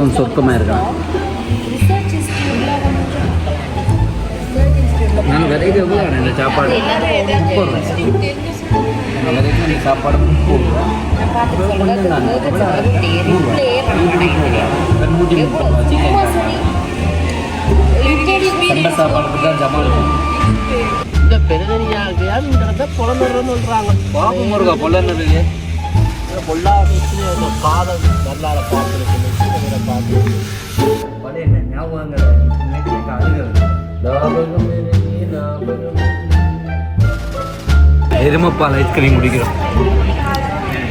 எப்பவும் சொர்க்கமாக இருக்கலாம் நான் விதைக்கு எவ்வளோ இந்த சாப்பாடு. நான் விதைக்கு இந்த சாப்பாடு. கொஞ்சம் சண்டை சாப்பாடுக்கு தான் ஜமால் இந்த புலநர்றன்னு சொல்றாங்க. பாம்பு முருகா பொல்லன்னு பொல்லா காதல் நல்லார பார்த்துருக்கு பார்த்து என்ன ஞாபகங்கள் அழுகிறது ஞாபகம் ஞாபகம் எருமப்பால் ஐஸ்கிரீம் குடிக்கிறோம்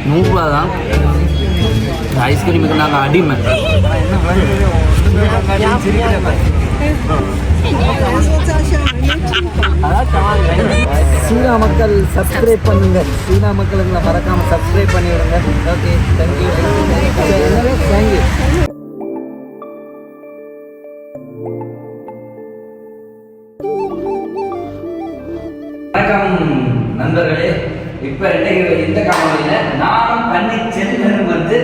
நூறுரூவா தான் இந்த ஐஸ்கிரீமுக்கு நாங்கள் அடிமை சீனா மக்கள் சப்ஸ்கிரைப் பண்ணுங்க சீனா மக்களுங்களை மறக்காம சப்ஸ்கிரைப் பண்ணிவிடுங்க ஓகே தேங்க்யூ தேங்க்யூ வணக்கம் நண்பர்களே. இப்ப இந்த காணொலியில நானும் கண்ணி செல்வனும் வந்து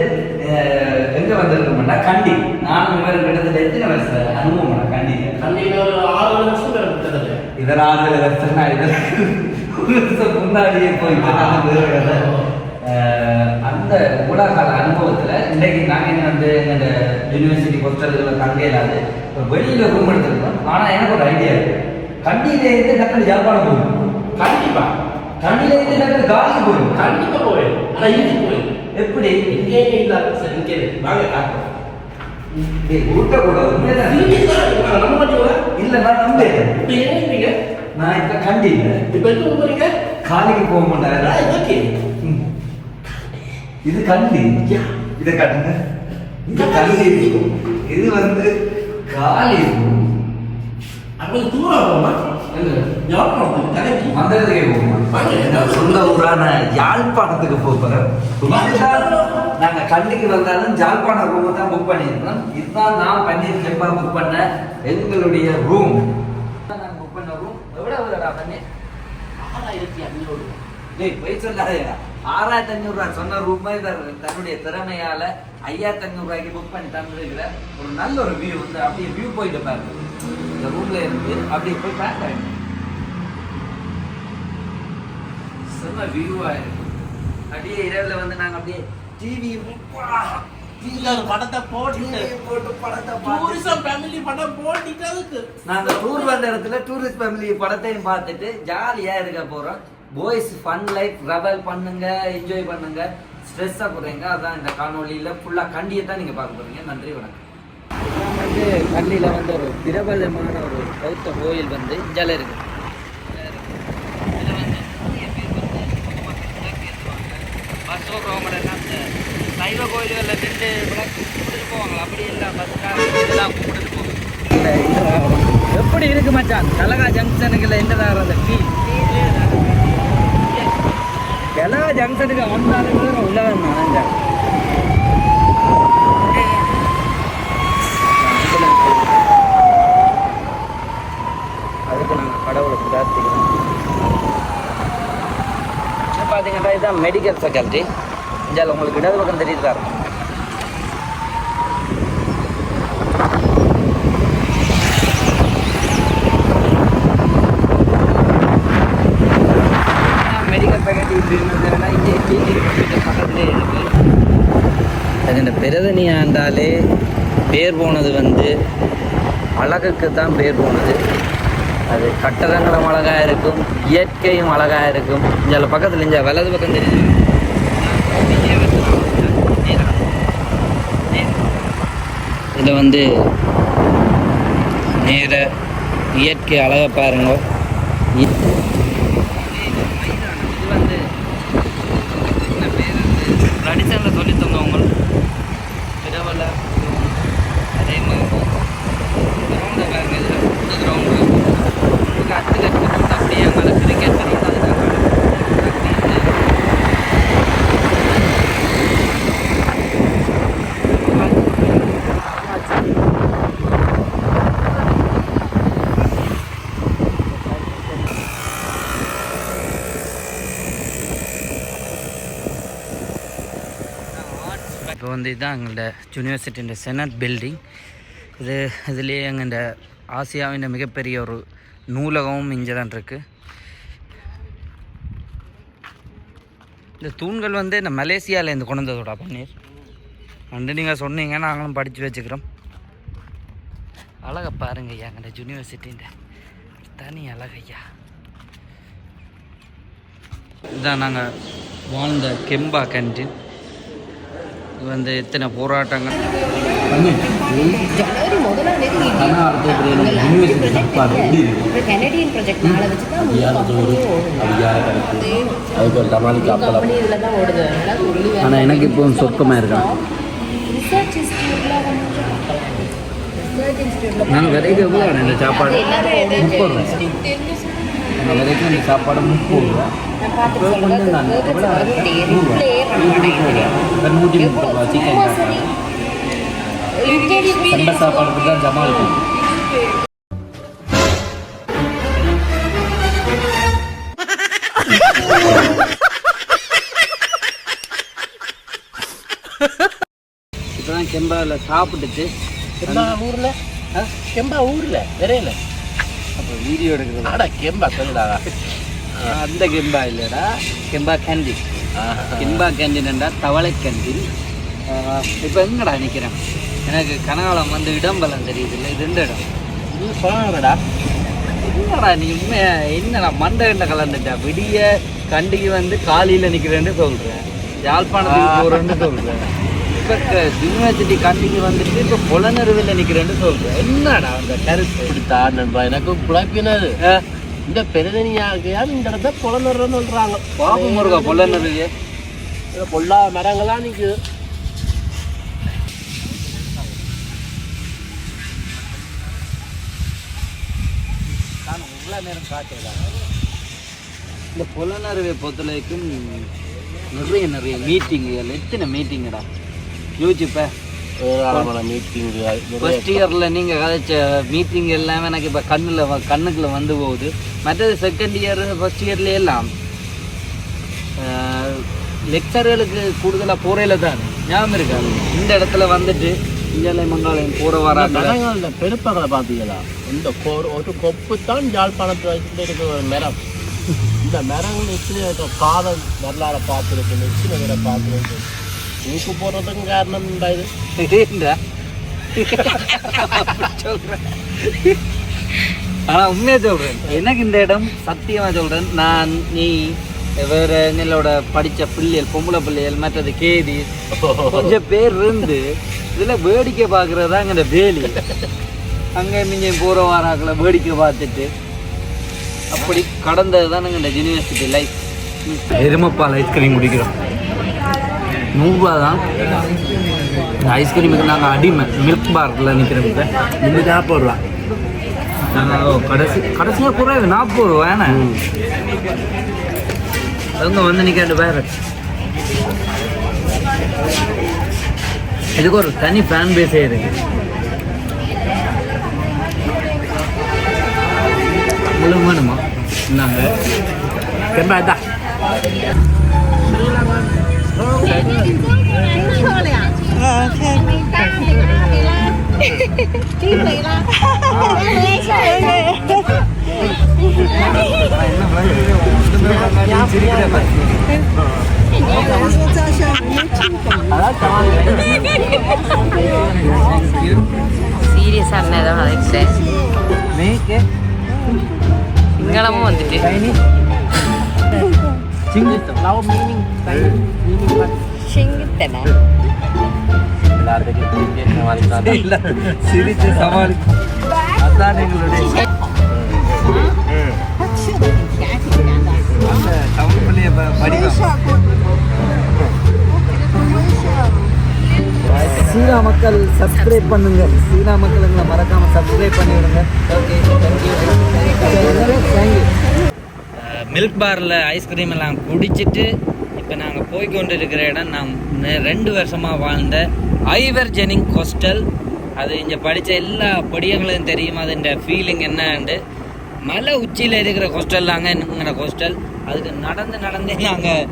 எங்க வந்திருக்கோம்னா கண்டி நானும் இவர் கிட்டத்தட்ட எத்தனை வருஷம் அனுபவம்? கண்டி கண்டிப்பா ஒரு ஆறு வருஷம் இருக்கிறது. இதெல்லாம் ஆறு வருஷம் நான் இதில் ஒரு வருஷம் முன்னாடியே போயிட்டு அந்த உலகால அனுபவத்துல இன்னைக்கு நாங்க என்ன வந்து யூனிவர்சிட்டி ஹாஸ்டல்ல தங்க இல்லாது வெளியில ரூம் எடுத்திருக்கோம். ஆனா எனக்கு ஒரு ஐடியா இருக்கு. கண்டியில இருந்து டக்குனு யாழ்ப்பாணம் போகும் கண்டிப்பா. கண்டியில இருந்து டக்குனு காலிக்கு போகும் கண்டிப்பா போயிடும் ஆனா இது போயிடும் எப்படி? இங்கே இல்ல. சரி இங்கே. வாங்க காட்டுறோம். ஊட்டக்கூடாது. நம்ப மாட்டீங்களா இல்ல நான் நம்புறேன் இப்ப இருக்கீங்க நான் இப்ப கண்டியில இப்ப எங்க போறீங்க? காலிக்கு போக மாட்டேன். அதான் ஓகே. இது கண்டி. இத கட்டுங்க. இது கண்டி இருக்கும் இது வந்து? காலி இருக்கும் அப்ப தூரம் போமா. சொந்த ஊரான யாழ்ப்பாணத்துக்கு போகிறேன் நாங்க கண்டிக்கு வந்தாலும் யாழ்ப்பாணம் ரூம் தான் புக் பண்ணியிருக்கோம் இதுதான் நான் பன்னீர் செம்பா புக் பண்ண எங்களுடைய ரூம் நாங்க புக் பண்ண ரூம் எவ்வளவு பன்னீர்? ஆறாயிரத்தி ஐநூறு. டேய் போய் சொல்லாதேடா. ஆறாயிரத்தி ரூபாய் சொன்ன ரூம் தன்னுடைய திறமையால ஐயாயிரத்தி அஞ்சூறு ரூபாய்க்கு புக் பண்ணி தந்துருக்கிற ஒரு நல்ல ஒரு வியூ வந்து அப்படியே வியூ பாயிண்ட் பாருங்க. இந்த ரூம்ல இருந்து அப்படியே போய் பார்க்க செம்ம வியூவா இருக்கும் அப்படியே இரவுல வந்து நாங்க அப்படியே டிவி ஒரு படத்தை போட்டு போட்டு படத்தை டூரிசம் ஃபேமிலி படம் போட்டுட்டு அதுக்கு. நாங்க டூர் வந்த இடத்துல டூரிஸ்ட் ஃபேமிலி படத்தையும் பார்த்துட்டு ஜாலியா இருக்க போறோம். பாய்ஸ் ஃபன் லைஃப் ரெவல் பண்ணுங்க என்ஜாய் பண்ணுங்க. ஸ்ட்ரெஸ்ஸாக போறீங்க அதான் இந்த காணொலியில ஃபுல்லா கண்டியை தான் நீங்க பார்க்க போறீங்க. நன்றி வணக்கம். வந்து கண்டியில வந்து ஒரு பிரபலமான ஒரு பௌத்த கோயில் வந்து இஞ்சால இருக்கு. சைவ கோயில்களில் நின்று விளக்கு கும்பிட்டு போவாங்களா அப்படி இல்லை பஸ்கார இதெல்லாம் கும்பிட்டு போவாங்க எப்படி இருக்கு மச்சான்? கலகா ஜங்ஷனுக்குள்ள என்னடா அந்த ஃபீல் எல்லா ஜங்ஷனுக்கு வந்தாலும் கூட உள்ள வேணும் அதுக்கு நாங்கள் கடவுளை பிரார்த்திக்கிறோம் பார்த்தீங்கன்னா இதுதான் மெடிக்கல் ஃபெக்கல்ட்டி இதில் உங்களுக்கு இடது பக்கம் தெரியுதா இருக்கும் மெடிக்கல் ஃபேக்கல்ட்டி இப்படி இருந்ததுன்னா இங்கே டிஜி பக்கத்துலேயே இருக்கு அது இந்த பிரதனி ஆண்டாலே பேர் போனது வந்து அழகுக்கு தான் பேர் போனது. அது கட்டடங்களும் அழகாக இருக்கும் இயற்கையும் அழகாக இருக்கும். இங்கே பக்கத்தில் இங்கே வலது பக்கம் தெரியுது? இதில் வந்து நேர இயற்கை அழகை பாருங்க இ- இது வந்து என்ன பேர் வந்து ட்ரெடிஷனில் சொல்லி தந்தவங்க பிரபல அதே மாதிரி கிரவுண்டை பாருங்க இதில் இந்த கிரவுண்டு உங்களுக்கு அத்து கட்டு போட்டு அப்படியே மேலே கிரிக்கெட் தெரியுது அதுக்காக வந்து இதுதான் எங்களோட யூனிவர்சிட்டியின் செனட் பில்டிங் இது இதுலேயே எங்கள்ட ஆசியாவின் மிகப்பெரிய ஒரு நூலகமும் இங்கே தான் இருக்குது இந்த தூண்கள் வந்து இந்த மலேசியாவிலேருந்து கொண்டு வந்ததோட பன்னீர். வந்து நீங்கள் சொன்னீங்க நாங்களும் படித்து வச்சுக்கிறோம். அழகை பாருங்க ஐயா எங்கள்ட யூனிவர்சிட்டின்ற தனி அழகையா. இதான் நாங்கள் வாழ்ந்த கெம்பா கேன்டீன் வந்து எத்தனை போராட்டங்கள். ஆனால் எனக்கு இப்போ சொர்க்கமாக இருக்கான் எவ்வளோ இந்த சாப்பாடு? முப்பது விதைக்கு இந்த சாப்பாடு முப்பது ரூபா. இப்போ கொஞ்சம் நூற்றி முப்பது ரூபா சிக்கன் சண்டை சாப்பாடுக்கு தான் ஜமால் இப்போதான் கெம்பாவில் சாப்பிட்டுட்டு கெம்பா ஊர்ல? கெம்பா ஊர்ல? விரையில? அப்போ வீடியோ எடுக்கிறது. அட கெம்பா சொல்லுடா. அந்த கெம்பா இல்லைடா. கெம்பா கேண்டீன் கெம்பா கேண்டீன்டா தவளை கேண்டீன் இப்போ எங்கடா நிற்கிறேன் எனக்கு கனகாலம் வந்து இடம்பலம் தெரியுது இல்லை இது எந்த இடம். இது சொல்லாடா என்னடா நீ உண்மையா? என்னடா மண்டை கண்ட கலந்துட்டா? விடிய கண்டிக்கு வந்து காலையில் நிற்கிறேன்னு சொல்கிறேன் யாழ்ப்பாணத்துக்கு போகிறேன்னு சொல்கிறேன் இப்போ யூனிவர்சிட்டி கண்டிக்கு வந்துட்டு இப்போ புலனருவில் நிற்கிறேன்னு சொல்கிறேன் என்னடா அந்த கருத்து? இப்படித்தான் நண்பா. எனக்கு குழப்பினது இந்த பெருதனியாகையால் இந்த இடத்த புலனர்றன்னு சொல்றாங்க. பாப்பு முருகா புலனருவியே பொல்லா மரங்கள்லாம் நிக்குது. நான் இவ்வளோ நேரம் காட்டல. இந்த புலனறுவை பொறுத்தவரைக்கும் நிறைய நிறைய மீட்டிங்குகள் எத்தனை மீட்டிங்கடா யோசிச்சுப்ப ஏராளமான மீட்டிங் ஃபர்ஸ்ட் இயரில் நீங்கள் கதைச்ச மீட்டிங் எல்லாமே எனக்கு இப்போ கண்ணில் கண்ணுக்குள்ள வந்து போகுது. மற்றது செகண்ட் இயர் ஃபர்ஸ்ட் இயர்ல எல்லாம் லெக்சர்களுக்கு கூடுதலாக போறையில் தான் ஞாபகம் இருக்காது இந்த இடத்துல வந்துட்டு இந்தியாவில் மங்காளம் போகிற வராங்க மரங்கள்ல பெருப்பகளை பார்த்தீங்களா? இந்த ஒரு கொப்பு தான் யாழ்ப்பாணத்தில் வச்சுட்டு இருக்கிற ஒரு மரம். இந்த மரங்கள் எத்தனை காதல் வரலாறு பார்த்துருக்கு பேரை பார்த்துருக்கு இந்த இது ஏண்டா? அப்படி சொல்றேன். ஆனா உண்மையா சொல்றேன் எனக்கு இந்த இடம் சத்தியமா சொல்றேன் நான் நீ வேற என்னோட படிச்ச பிள்ளைகள் பொம்பளை பிள்ளைகள் மற்றது கேதி கொஞ்சம் பேர் இருந்து இதுல வேடிக்கை பார்க்கறதா அங்க இந்த வேலி அங்க நீங்க போற வாராக்களை வேடிக்கை பார்த்துட்டு அப்படி கடந்தது தான் இந்த யூனிவர்சிட்டி லைஃப் எருமப்பால் ஐஸ்கிரீம் குடிக்கிறோம் நூறுரூவா தான் இந்த ஐஸ்கிரீமுக்கு நாங்கள் அடிமை மில்க் பார்க்கில் இப்போ. இந்த நாற்பது ரூபா. கடைசி கடைசியாக குறைவு நாற்பது ரூபா ஏன்னா அவங்க வந்து நிற்காண்டு வேறு இதுக்கு ஒரு தனி ஃபேன் பேஸே இருக்கு. உங்களுக்கு வேணுமா நாங்கள் 错了呀。OK。没大没二没啦，地没啦，没事 സീരിയസ് ആണ് ഏതാ നിങ്ങളമ്മ വന്നിട്ട് சிங்கித்தம் லவ் மீனிங் சிங்கித்தனா இல்ல, சிரிச்சு சமாளிக்கும் அதான் எங்களுடைய தமிழ் பள்ளிய சீனா மக்கள் சப்ஸ்கிரைப் பண்ணுங்க. சீனா மக்கள் எங்களை மறக்காம சப்ஸ்கிரைப் பண்ணி விடுங்க ஓகே தேங்க்யூ மில்க் பாரில் ஐஸ்கிரீம் எல்லாம் குடிச்சிட்டு இப்போ நாங்கள் போய் கொண்டு இருக்கிற இடம் நான் ரெண்டு வருஷமாக வாழ்ந்த ஐவர் ஜெனிங் ஹாஸ்டல் அது இங்கே படித்த எல்லா படியங்களும் தெரியும் அதுன்ற ஃபீலிங் என்னண்டு மலை உச்சியில் இருக்கிற ஹாஸ்டல் தாங்க எங்கிற ஹாஸ்டல் அதுக்கு நடந்து நடந்தே நாங்கள்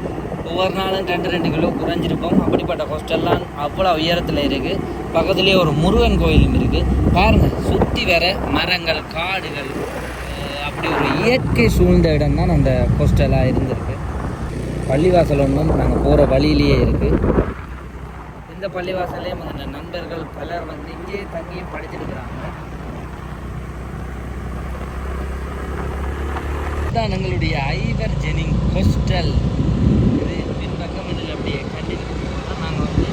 ஒவ்வொரு நாளும் ரெண்டு ரெண்டு கிலோ குறைஞ்சிருப்போம். அப்படிப்பட்ட ஹாஸ்டல்லாம் அவ்வளோ உயரத்தில் இருக்குது பக்கத்துலேயே ஒரு முருகன் கோயிலும் இருக்குது பாருங்கள் சுற்றி வர மரங்கள் காடுகள். அப்படி ஒரு இயற்கை சூழ்ந்த இடம் தான் அந்த கோஸ்டலாக இருந்திருக்கு. பள்ளிவாசல் ஒன்றும் நாங்கள் போகிற வழியிலேயே இருக்குது இந்த பள்ளிவாசல்லையும் அந்த நண்பர்கள் பலர் வந்து இங்கேயே தங்கியும் படிச்சிருக்கிறாங்க. இதுதான் எங்களுடைய ஐவர் ஜெனிங் ஹோஸ்டல் இது பின்பக்கம் இதில் அப்படியே கண்டினியூ நாங்கள் வந்து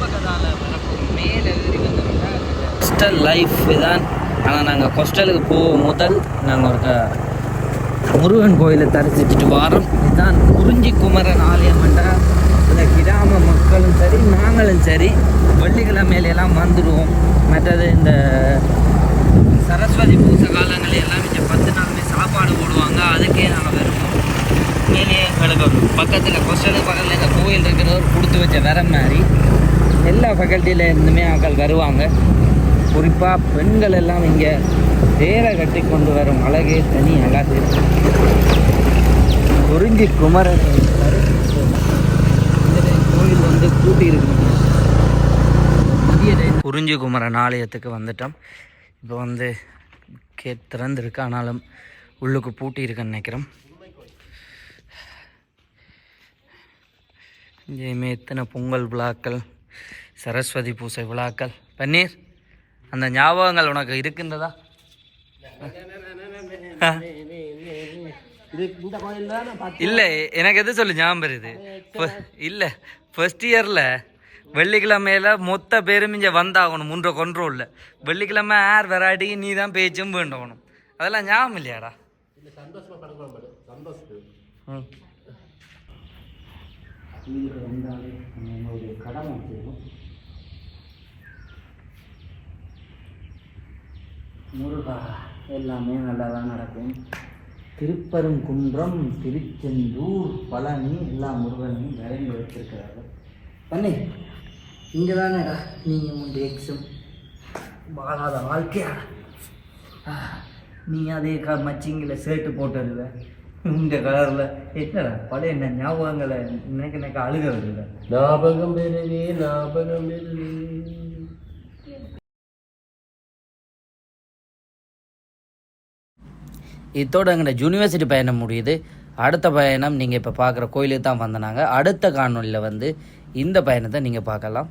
பக்கத்தால் வரப்போகிறோம் மேலே வந்தோம்னா ஹோஸ்டல் லைஃப் தான் ஆனால் நாங்கள் கொஸ்டலுக்கு போகும் முதல் நாங்கள் ஒரு முருகன் கோயிலை தரிசிச்சுட்டு வாரம். இதுதான் குறிஞ்சி குமரன் ஆலயம் என்றால் இந்த கிராம மக்களும் சரி நாங்களும் சரி வெள்ளிக்கிழமையிலெல்லாம் வந்துடுவோம். மற்றது இந்த சரஸ்வதி பூசை காலங்கள் எல்லாம் இங்கே பத்து நாளுமே சாப்பாடு போடுவாங்க. அதுக்கே நாங்கள் வருவோம். மேலேயே எங்களுக்கு பக்கத்தில் கொஸ்டலுக்கு பக்கத்தில் இந்த கோயில் இருக்கிறவர் கொடுத்து வச்ச வர மாதிரி எல்லா ஃபேக்கல்ட்டியில் இருந்துமே ஆக்கள் வருவாங்க. குறிப்பாக பெண்கள் எல்லாம் இங்கே தேரை கட்டி கொண்டு வரும் அழகே தனி அழகு. குறிஞ்சி குமரன் கோயில் வந்து கூட்டி இருக்கு குறிஞ்சி குமரன் ஆலயத்துக்கு வந்துட்டோம். இப்போ வந்து கேட் திறந்துருக்கு. ஆனாலும் உள்ளுக்கு பூட்டி இருக்குன்னு நினைக்கிறோம். இங்கேயுமே எத்தனை பொங்கல் விழாக்கள் சரஸ்வதி பூசை விழாக்கள். பன்னீர்! அந்த ஞாபகங்கள் உனக்கு இருக்கின்றதா? இல்லை எனக்கு எது சொல்லு ஞாபகம் வருது? இல்லை ஃபர்ஸ்ட் இயரில் வெள்ளிக்கிழமையில மொத்த பேரும் இங்கே வந்தாகணும் முன்ற கொன்றோல்ல வெள்ளிக்கிழமை யார் வெராட்டி நீ தான் பேச்சும் வேண்டணும். அதெல்லாம் ஞாபகம் இல்லையாடா? ம். முருகா எல்லாமே நல்லா தான் நடக்கும். திருப்பரங்குன்றம் திருச்செந்தூர் பழனி எல்லா முருகனையும் வரைந்து வச்சிருக்கிறார்கள் பண்ணி இங்கே தானேடா நீங்கள் முந்தி எக்ஸும்? வாழாத வாழ்க்கையா? நீ அதே க மச்சிங்கில் சேட்டு போட்டதில்ல இந்த கலரில் என்னடா பழைய என்ன ஞாபகங்களை நினைக்க நினைக்க அழுக இல்லை ஞாபகம் பெறுவே ஞாபகம் பெறுவே. இதோட எங்களோட யூனிவர்சிட்டி பயணம் முடியுது. அடுத்த பயணம் நீங்கள் இப்போ பார்க்குற கோயிலுக்கு தான் வந்தனாங்க. அடுத்த காணொலியில் வந்து இந்த பயணத்தை நீங்கள் பார்க்கலாம்.